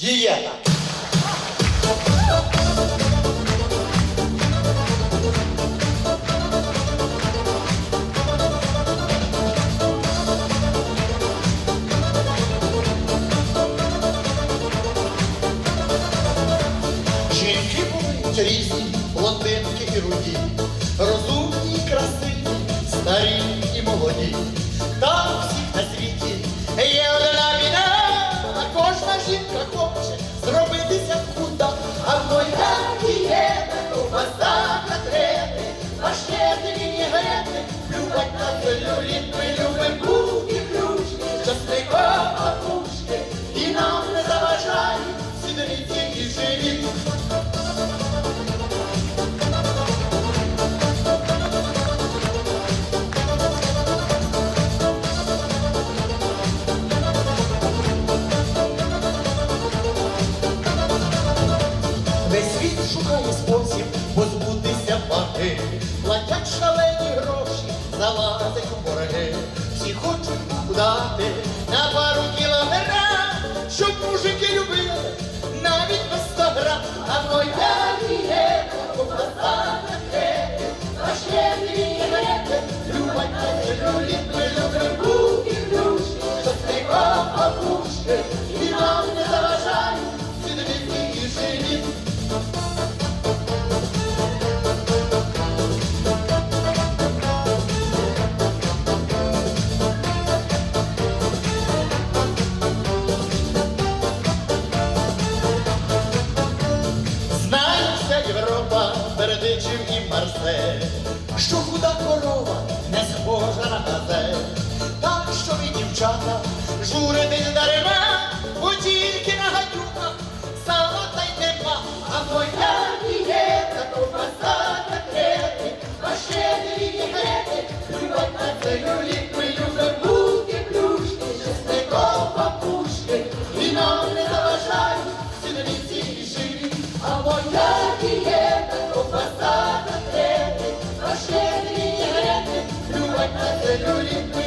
Дієта. Жінки були різні, блондинки і руді, паштети, вінігрети, плювать на целюліт, ми любим буки, плюшки, частиком опушки, і нам не заважають сідниці і живіт. Весь світ шукає спосіб залазять у борги. Всі хочуть удати на пару кілограм, щоб мужики Марсель, що худа корова не схожа на те, Так що ви, дівчата, журитесь дарема, бо тільки Hallelujah.